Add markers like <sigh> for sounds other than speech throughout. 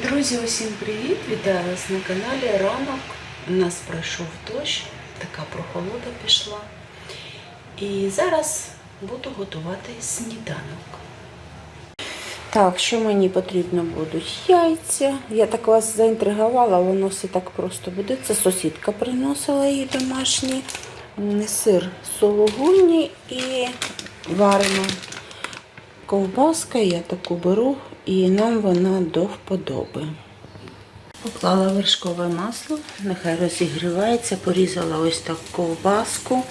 Друзі, усім привіт! Вітаю вас на каналі Ранок. У нас пройшов дощ, така прохолода пішла. І зараз буду готувати сніданок. Так, що мені потрібно будуть? Яйця. Я так вас заінтригувала, воно все так просто буде. Це сусідка приносила її домашні. Сир сологуні і варено. Ковбаска я таку беру, і нам вона до вподоби. Поклала вершкове масло, нехай розігрівається, порізала ось так ковбаску,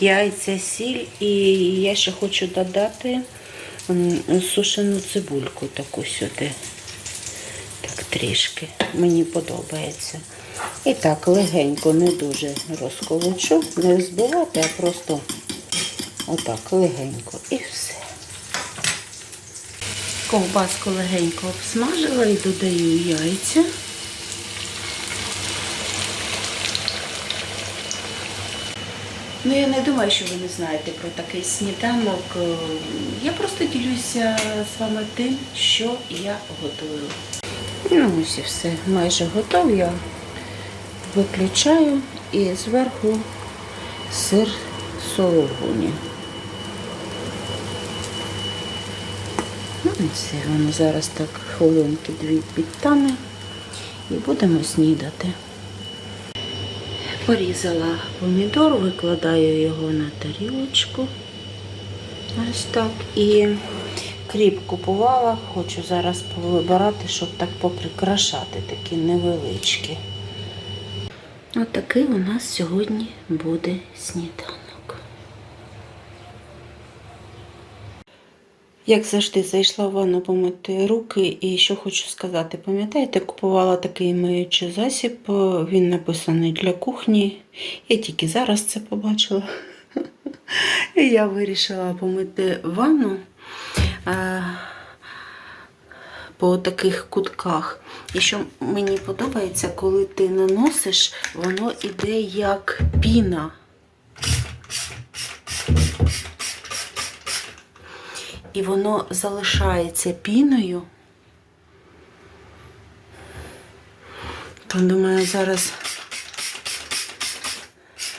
яйця, сіль, і я ще хочу додати сушену цибульку таку сюди. Так трішки. Мені подобається. І так, легенько, не дуже розколочу, не збивати, а просто отак легенько. І все. Ковбаску легенько обсмажила і додаю яйця. Ну, я не думаю, що ви не знаєте про такий сніданок. Я просто ділюся з вами тим, що я готую. Ну, ось і все. Майже готов. Я виключаю і зверху сир сологуні. Ну і все, воно зараз так хвилинки дві підтане і будемо снідати. Порізала помідор, викладаю його на тарілочку. Ось так. І кріп купувала, хочу зараз повибирати, щоб так поприкрашати такі невеличкі. Отакий у нас сьогодні буде сніданок. Як завжди, зайшла в ванну помити руки, і що хочу сказати, пам'ятаєте, купувала такий миючий засіб, він написаний для кухні. Я тільки зараз це побачила. <laughs> І я вирішила помити ванну е, по таких кутках. І що мені подобається, коли ти наносиш, воно іде як піна. І воно залишається піною. То, думаю, зараз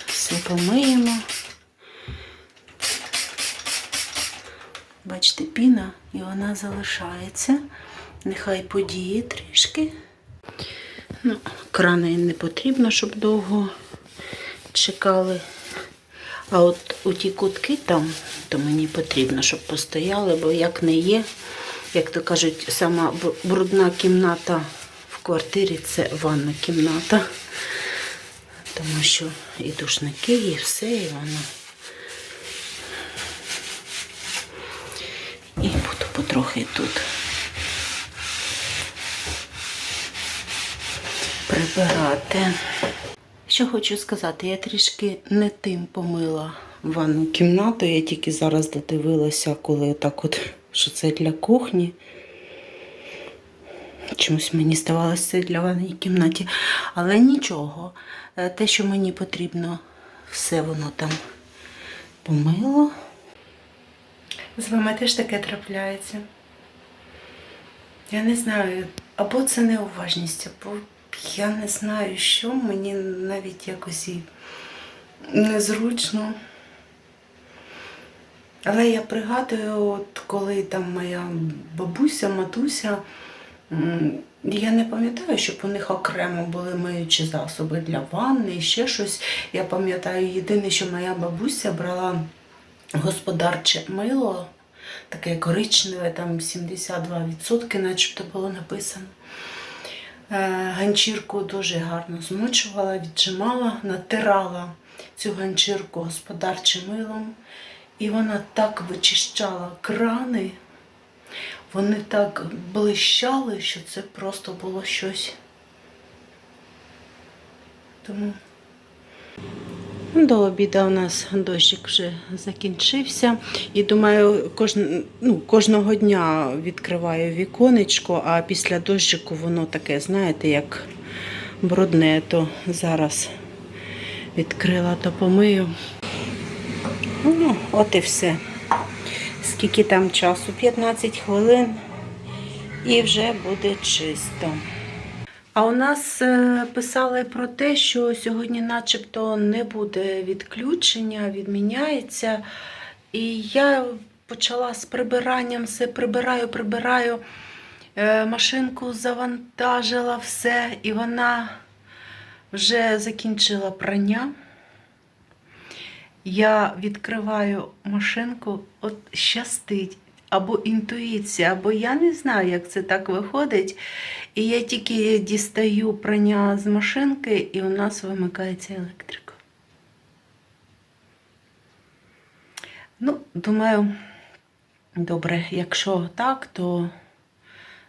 все помиємо. Бачите, піна, і вона залишається. Нехай подіє трішки. Ну, крани не потрібно, щоб довго чекали. А от у ті кутки там, то мені потрібно, щоб постояли, бо як не є, як то кажуть, сама брудна кімната в квартирі це ванна кімната. Тому що і душники, і все, і воно. І буду потрохи тут прибирати. Що хочу сказати, я трішки не тим помила ванну кімнату. Я тільки зараз додивилася, коли так от, що це для кухні. Чомусь мені здавалося це для ванної кімнаті. Але нічого. Е, Те, що мені потрібно, все воно там помило. З вами теж таке трапляється. Я не знаю, або це неуважність, або я не знаю, що мені навіть якось і незручно. Але я пригадую, от коли там моя бабуся, матуся, я не пам'ятаю, щоб у них окремо були миючі засоби для ванни і ще щось. Я пам'ятаю, єдине, що моя бабуся брала господарче мило, таке коричневе, там 72%, начебто було написано. Е, Ганчірку дуже гарно змочувала, віджимала, натирала цю ганчірку господарчим милом. І вона так вичищала крани, вони так блищали, що це просто було щось. Тому до обіду у нас дощик вже закінчився. І думаю, кожн, ну, кожного дня відкриваю віконечко, а після дощику воно таке, знаєте, як брудне, то зараз відкрила, то помию. Ну, от і все. Скільки там часу? 15 хвилин. і вже буде чисто. А у нас е, писали про те, що сьогодні, начебто, не буде відключення, відміняється. І я почала з прибиранням, все прибираю, прибираю. Е, Машинку завантажила все, і вона вже закінчила прання. Я відкриваю машинку, от щастить, або інтуїція, або я не знаю, як це так виходить. І я тільки дістаю прання з машинки, і у нас вимикається електрика. Ну, думаю, добре, якщо так, то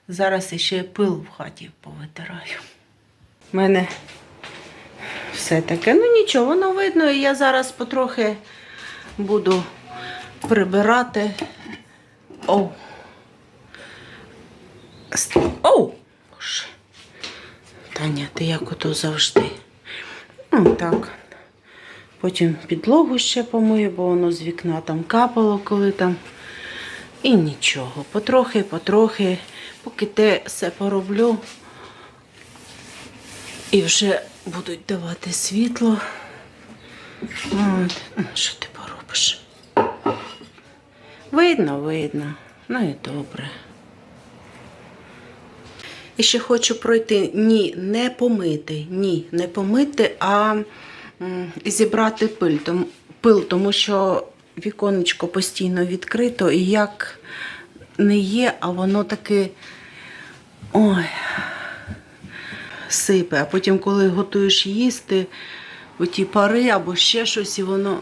зараз іще пил в хаті повитираю. У мене все таке. Ну нічого, воно видно, і я зараз потрохи буду прибирати. Оу. Оу! Таня, ти як ото завжди. Ну, так. Потім підлогу ще помию, бо воно з вікна там капало, коли там. І нічого. Потрохи, потрохи, поки те все пороблю. І вже будуть давати світло. От. Ну, Що ти поробиш? Видно, видно. Ну і добре. І ще хочу пройти. Ні, не помити. Ні, не помити, а зібрати пиль. Тому, пил, тому що віконечко постійно відкрито, і як не є, а воно таки. Ой, сипе. А потім, коли готуєш їсти, оті пари або ще щось, і воно.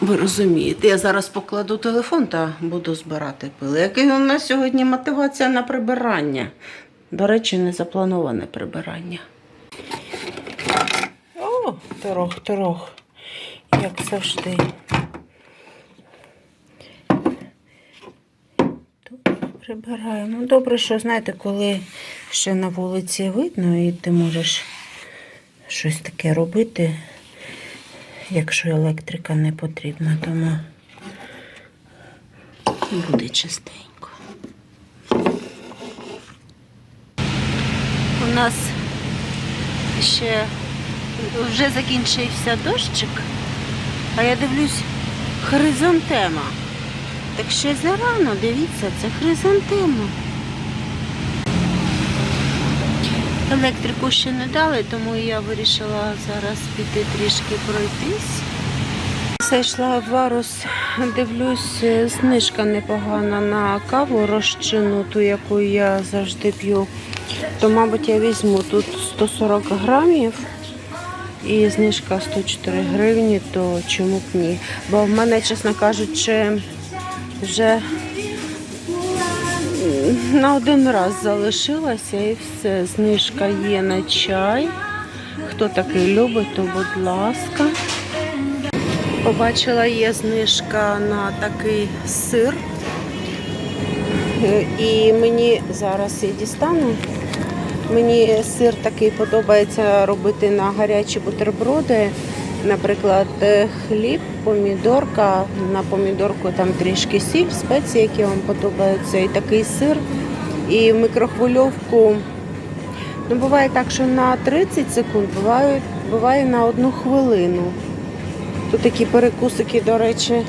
Ви розумієте, я зараз покладу телефон та буду збирати пили. Який у нас сьогодні мотивація на прибирання? До речі, не заплановане прибирання. О, торох, торох, як завжди. Тут прибираємо. Ну, добре, що знаєте, коли ще на вулиці видно, і ти можеш щось таке робити, якщо електрика не потрібна, тому буде чистенько. У нас ще вже закінчився дощик, а я дивлюсь хризантема. Так ще зарано, дивіться, це хризантема. Електрику ще не дали, тому я вирішила зараз піти трішки пройтись. Зайшла в варус, дивлюсь, знижка непогана на каву розчину, ту, яку я завжди п'ю. То, мабуть, я візьму тут 140 грамів і знижка 104 гривні, то чому б ні? Бо в мене, чесно кажучи, вже на один раз залишилася і все. Знижка є на чай. Хто такий любить, то будь ласка. Побачила, є знижка на такий сир. Е, І мені зараз я дістану. Мені сир такий подобається робити на гарячі бутерброди. Наприклад, е, хліб, помідорка, на помідорку там трішки сіль, спеції, які вам подобаються, і такий сир. І в мікрохвильовку. Ну, буває так, що на 30 секунд, буває, буває на одну хвилину. Тут такі перекусики, до речі,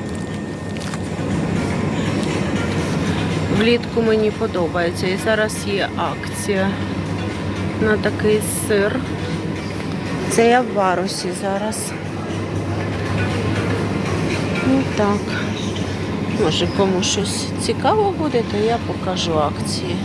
влітку мені подобається. І зараз є акція на такий сир. Це я в варусі зараз. Так. Може кому щось цікаво буде, то я покажу акції.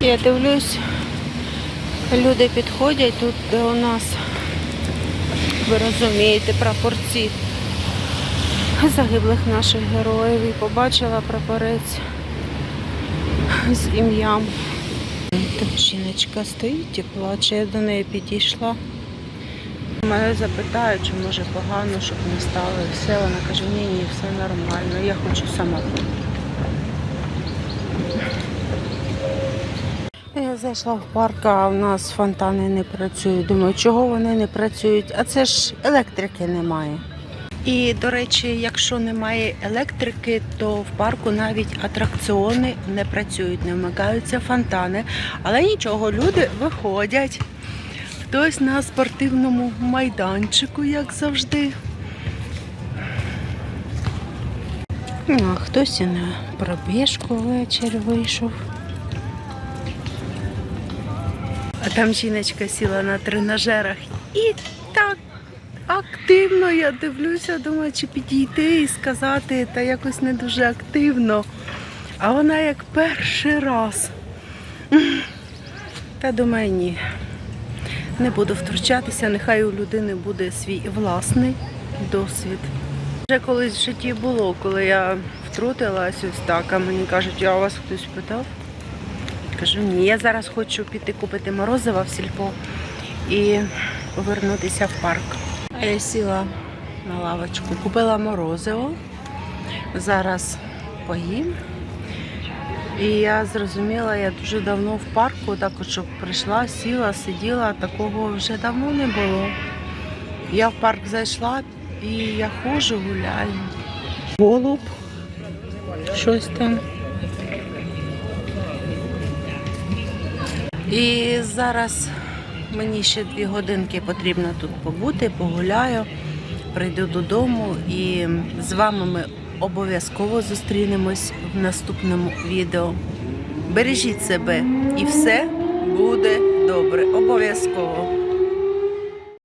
Я дивлюсь, люди підходять тут, де у нас, ви розумієте, прапорці загиблих наших героїв і побачила прапорець з ім'ям. Там жіночка стоїть і плаче, я до неї підійшла. Мене запитають, чи може погано, щоб не стало. Все, вона каже, ні, ні, все нормально, я хочу сама. Я зайшла в парк, а в нас фонтани не працюють. Думаю, чого вони не працюють? А це ж електрики немає. І, до речі, якщо немає електрики, то в парку навіть атракціони не працюють, не вмикаються фонтани. Але нічого, люди виходять. Хтось на спортивному майданчику, як завжди. Ну, а хтось і на пробіжку ввечері вийшов. А там жіночка сіла на тренажерах і активно я дивлюся, думаю, чи підійти і сказати, та якось не дуже активно. А вона як перший раз. Та думаю, ні. Не буду втручатися, нехай у людини буде свій власний досвід. Вже колись в житті було, коли я втрутилась ось так, а мені кажуть, а вас хтось питав? Кажу, ні, я зараз хочу піти купити морозива в сільпо і повернутися в парк. Я сіла на лавочку, купила морозиво. Зараз поїм. І я зрозуміла, я дуже давно в парку, так от, щоб прийшла, сіла, сиділа, такого вже давно не було. Я в парк зайшла і я ходжу, гуляю. Голуб, щось там. І зараз мені ще дві годинки потрібно тут побути, погуляю, прийду додому і з вами ми обов'язково зустрінемось в наступному відео. Бережіть себе і все буде добре. Обов'язково.